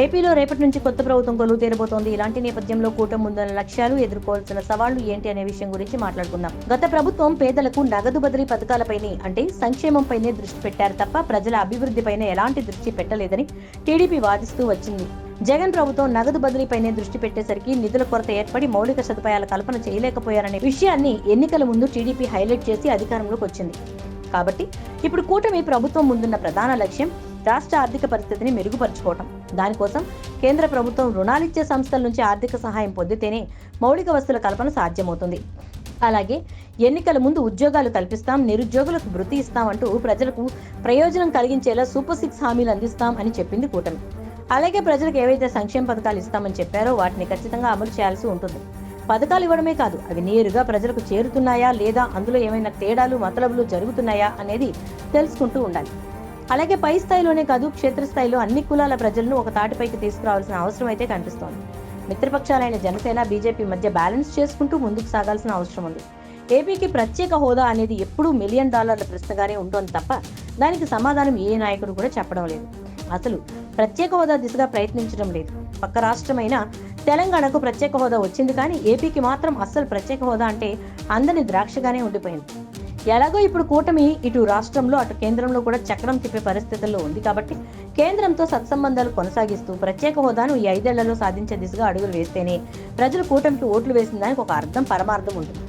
ఏపీలో రేపటి నుంచి కొత్త ప్రభుత్వం కొలువు తీరబోతోంది. ఇలాంటి నేపథ్యంలో కూటమి ముందున్న లక్ష్యాలు ఎదుర్కోవాల్సిన సవాళ్ళు ఏంటి అనే విషయం గురించి మాట్లాడుకుందాం. గత ప్రభుత్వం పేదలకు నగదు బదిలీ పథకాలపైనే అంటే సంక్షేమంపైనే దృష్టి పెట్టారు తప్ప ప్రజల అభివృద్ధిపైన ఎలాంటి దృష్టి పెట్టలేదని టీడీపీ వాదిస్తూ వచ్చింది. జగన్ ప్రభుత్వం నగదు బదిలీపైనే దృష్టి పెట్టేసరికి నిధుల కొరత ఏర్పడి మౌలిక సదుపాయాల కల్పన చేయలేకపోయారనే విషయాన్ని ఎన్నికల ముందు టీడీపీ హైలైట్ చేసి అధికారంలోకి వచ్చింది. కాబట్టి ఇప్పుడు కూటమి ప్రభుత్వం ముందున్న ప్రధాన లక్ష్యం రాష్ట్ర ఆర్థిక పరిస్థితిని మెరుగుపరచుకోవటం. దానికోసం కేంద్ర ప్రభుత్వం రుణాలిచ్చే సంస్థల నుంచి ఆర్థిక సహాయం పొందితేనే మౌలిక వస్తువుల కల్పన సాధ్యమవుతుంది. అలాగే ఎన్నికల ముందు ఉద్యోగాలు కల్పిస్తాం నిరుద్యోగులకు వృత్తి ఇస్తాం అంటూ ప్రజలకు ప్రయోజనం కలిగించేలా సూపర్ సిక్స్ హామీలు అందిస్తాం అని చెప్పింది కూటమి. అలాగే ప్రజలకు ఏవైతే సంక్షేమ పథకాలు ఇస్తామని చెప్పారో వాటిని ఖచ్చితంగా అమలు చేయాల్సి ఉంటుంది. పథకాలు ఇవ్వడమే కాదు అవి నేరుగా ప్రజలకు చేరుతున్నాయా లేదా అందులో ఏమైనా తేడాలు మతలబులు జరుగుతున్నాయా అనేది తెలుసుకుంటూ ఉండాలి. అలాగే పై స్థాయిలోనే కాదు క్షేత్రస్థాయిలో అన్ని కులాల ప్రజలను ఒక తాటిపైకి తీసుకురావాల్సిన అవసరం అయితే కనిపిస్తోంది. మిత్రపక్షాలైన జనసేన బీజేపీ మధ్య బ్యాలెన్స్ చేసుకుంటూ ముందుకు సాగాల్సిన అవసరం ఉంది. ఏపీకి ప్రత్యేక హోదా అనేది ఎప్పుడూ మిలియన్ డాలర్ల ప్రశ్నగానే ఉంటుంది తప్ప దానికి సమాధానం ఏ నాయకుడు కూడా చెప్పడం లేదు. అసలు ప్రత్యేక హోదా దిశగా ప్రయత్నించడం లేదు. పక్క రాష్ట్రమైన తెలంగాణకు ప్రత్యేక హోదా వచ్చింది కానీ ఏపీకి మాత్రం అస్సలు ప్రత్యేక హోదా అంటే అందని ద్రాక్షగానే ఉండిపోయింది. ఎలాగో ఇప్పుడు కూటమి ఇటు రాష్ట్రంలో అటు కేంద్రంలో కూడా చక్రం తిప్పే పరిస్థితుల్లో ఉంది కాబట్టి కేంద్రంతో సత్సంబంధాలు కొనసాగిస్తూ ప్రత్యేక హోదాను ఈ ఐదేళ్ళలో సాధించే దిశగా అడుగులు వేస్తేనే ప్రజలు కూటమికి ఓట్లు వేసిన దానికి ఒక అర్థం పరమార్థం ఉంటుంది.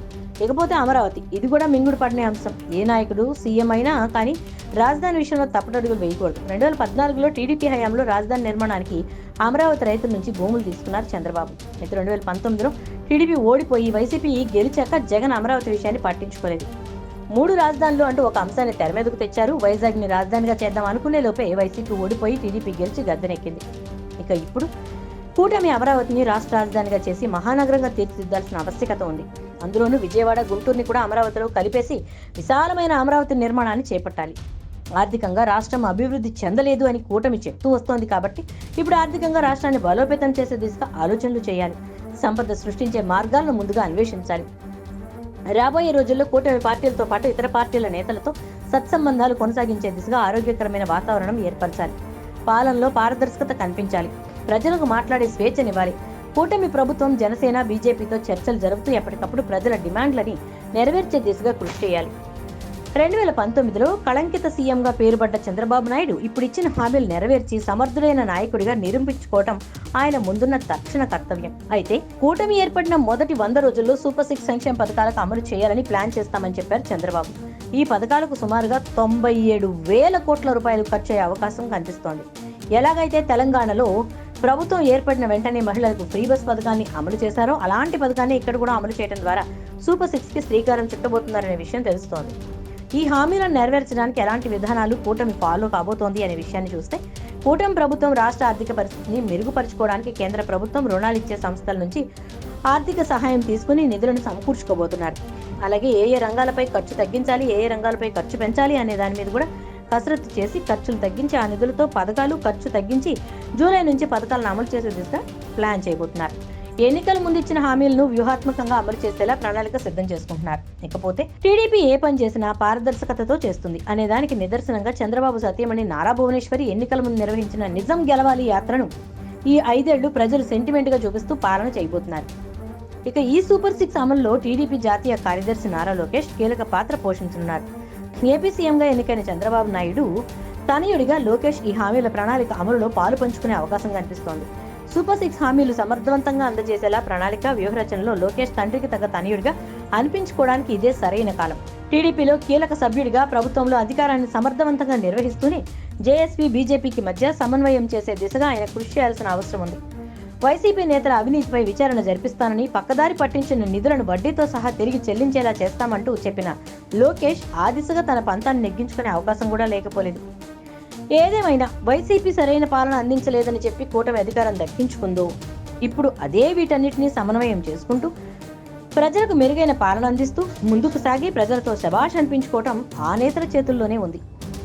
ఇకపోతే అమరావతి ఇది కూడా మింగుడు పడిన అంశం. ఏ నాయకుడు సీఎం అయినా కానీ రాజధాని విషయంలో తప్పటడుగులు వేయకూడదు. రెండు వేల పద్నాలుగులో టీడీపీ హయాంలో రాజధాని నిర్మాణానికి అమరావతి రైతుల నుంచి భూములు తీసుకున్నారు చంద్రబాబు. అయితే రెండు వేల పంతొమ్మిదిలో టీడీపీ ఓడిపోయి వైసీపీ గెలిచాక జగన్ అమరావతి విషయాన్ని పట్టించుకోలేదు. మూడు రాజధానులు అంటూ ఒక అంశాన్ని తెర మీదకు తెచ్చారు. వైజాగ్ని రాజధానిగా చేద్దాం అనుకునే లోపే వైసీపీ ఓడిపోయి టీడీపీ గెలిచి గద్దెనెక్కింది. ఇక ఇప్పుడు కూటమి అమరావతిని రాష్ట్ర రాజధానిగా చేసి మహానగరంగా తీర్చిదిద్దాల్సిన ఆవశ్యకత ఉంది. అందులోనూ విజయవాడ గుంటూరుని కూడా అమరావతిలో కలిపేసి విశాలమైన అమరావతి నిర్మాణాన్ని చేపట్టాలి. ఆర్థికంగా రాష్ట్రం అభివృద్ధి చెందలేదు అని కూటమి చెప్తూ వస్తోంది కాబట్టి ఇప్పుడు ఆర్థికంగా రాష్ట్రాన్ని బలోపేతం చేసే దిశగా ఆలోచనలు చేయాలి. సంపద సృష్టించే మార్గాలను ముందుగా అన్వేషించాలి. రాబోయే రోజుల్లో కూటమి పార్టీలతో పాటు ఇతర పార్టీల నేతలతో సత్సంబంధాలు కొనసాగించే దిశగా ఆరోగ్యకరమైన వాతావరణం ఏర్పరచాలి. పాలనలో పారదర్శకత కనిపించాలి. ప్రజలకు మాట్లాడే స్వేచ్ఛనివ్వాలి కూటమి ప్రభుత్వం జనసేన బీజేపీతో చర్చలు జరుపుతూ ఎప్పటికప్పుడు ప్రజల డిమాండ్లని నెరవేర్చే దిశగా కృషి చేయాలి. రెండు వేల పంతొమ్మిదిలో కళంకిత సీఎంగా పేరుపడ్డ చంద్రబాబు నాయుడు ఇప్పుడు ఇచ్చిన హామీలు నెరవేర్చి సమర్థుడైన నాయకుడిగా నిరూపించుకోవటం ఆయన ముందున్న తక్షణ కర్తవ్యం. అయితే కూటమి ఏర్పడిన మొదటి వంద రోజుల్లో సూపర్ సిక్స్ సంక్షేమ పథకాలకు అమలు చేయాలని ప్లాన్ చేస్తామని చెప్పారు చంద్రబాబు. ఈ పథకాలకు సుమారుగా తొంభై ఏడు వేల కోట్ల రూపాయలు ఖర్చు అయ్యే అవకాశం కనిపిస్తోంది. ఎలాగైతే తెలంగాణలో ప్రభుత్వం ఏర్పడిన వెంటనే మహిళలకు ఫ్రీ బస్ పథకాన్ని అమలు చేశారో అలాంటి పథకాన్ని ఇక్కడ కూడా అమలు చేయడం ద్వారా సూపర్ సిక్స్కి శ్రీకారం చుట్టబోతున్నారనే విషయం తెలుస్తోంది. ఈ హామీలను నెరవేర్చడానికి ఎలాంటి విధానాలు కూటమి ఫాలో కాబోతోంది అనే విషయాన్ని చూస్తే కూటమి ప్రభుత్వం రాష్ట్ర ఆర్థిక పరిస్థితిని మెరుగుపరచుకోవడానికి కేంద్ర ప్రభుత్వం రుణాలు ఇచ్చే సంస్థల నుంచి ఆర్థిక సహాయం తీసుకుని నిధులను సమకూర్చుకోబోతున్నారు. అలాగే ఏ ఏ రంగాలపై ఖర్చు తగ్గించాలి ఏ ఏ రంగాలపై ఖర్చు పెంచాలి అనే దాని మీద కూడా కసరత్తు చేసి ఖర్చులు తగ్గించి ఆ నిధులతో పథకాలు ఖర్చు తగ్గించి జూలై నుంచి పథకాలను అమలు చేసే దిశగా ప్లాన్ చేయబోతున్నారు. ఎన్నికల ముందు ఇచ్చిన హామీలను వ్యూహాత్మకంగా అమలు చేసేలా ప్రణాళిక సిద్ధం చేసుకుంటున్నారు. ఇకపోతే టీడీపీ ఏ పని చేసినా పారదర్శకతతో చేస్తుంది. అనే దానికి నిదర్శనంగా చంద్రబాబు సత్యమణి నారా భువనేశ్వరి ఎన్నికల ముందు నిర్వహించిన నిజం గెలవాలి యాత్రను ఈ ఐదేళ్ళు ప్రజలు సెంటిమెంట్గా చూపిస్తూ పాలన చేయబోతున్నారు. ఇక ఈ సూపర్ సిక్స్ అమల్లో టీడీపీ జాతీయ కార్యదర్శి నారా లోకేష్ కీలక పాత్ర పోషించనున్నారు. ఏపీ సీఎంగా ఎన్నికైన చంద్రబాబు నాయుడు తనయుడిగా లోకేష్ ఈ హామీల ప్రణాళిక అమలులో పాలు పంచుకునే అవకాశం కనిపిస్తోంది. సూపర్ సిక్స్ హామీలు సమర్థవంతంగా అందజేసేలా ప్రణాళిక వ్యూహరచనలో లోకేష్ తండ్రికి తగ్గ తనయుడిగా అనిపించుకోవడానికి ఇదే సరైన కాలం. టీడీపీలో కీలక సభ్యుడిగా ప్రభుత్వంలో అధికారాన్ని సమర్థవంతంగా నిర్వహిస్తూనే జేఎస్పీ బీజేపీకి మధ్య సమన్వయం చేసే దిశగా ఆయన కృషి చేయాల్సిన అవసరం ఉంది. వైసీపీ నేతల అవినీతిపై విచారణ జరిపిస్తానని పక్కదారి పట్టించిన నిధులను వడ్డీతో సహా తిరిగి చెల్లించేలా చేస్తామంటూ చెప్పిన లోకేష్ ఆ దిశగా తన పంతాన్ని నెగ్గించుకునే అవకాశం కూడా లేకపోలేదు. ఏదేమైనా వైసీపీ సరైన పాలన అందించలేదని చెప్పి కూటమి అధికారం దక్కించుకుందో ఇప్పుడు అదే వీటన్నిటినీ సమన్వయం చేసుకుంటూ ప్రజలకు మెరుగైన పాలన అందిస్తూ ముందుకు సాగి ప్రజలతో శభాష్ అనిపించుకోవటం ఆ నేతల చేతుల్లోనే ఉంది.